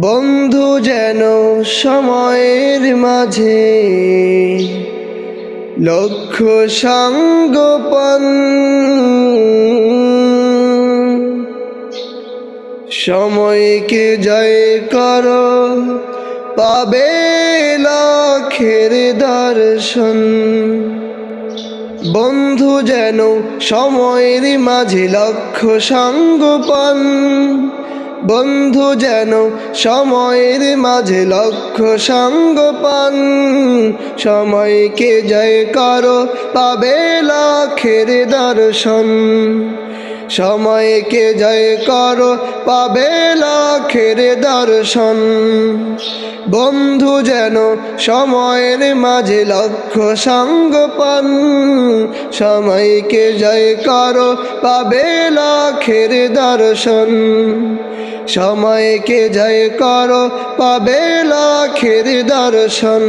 বন্ধু যেন সময়ের মাঝে লক্ষ্য সঙ্গোপন। সময়কে জয় কর, পাবে লক্ষের দর্শন। বন্ধু যেন সময়ের মাঝে লক্ষ্য সঙ্গোপন। বন্ধু যেন সময়ের মাঝে লক্ষ্য সঙ্গোপন সময়কে জয় করো, পাবে লক্ষের দর্শন। সময়কে জয় করো, পাবে লক্ষের দর্শন। বন্ধু যেন সময়ের মাঝে লক্ষ্য সঙ্গোপন সময়কে জয় করো, পাবে লক্ষের দর্শন। সময়কে জয় করো পাবে লাখের দর্শন।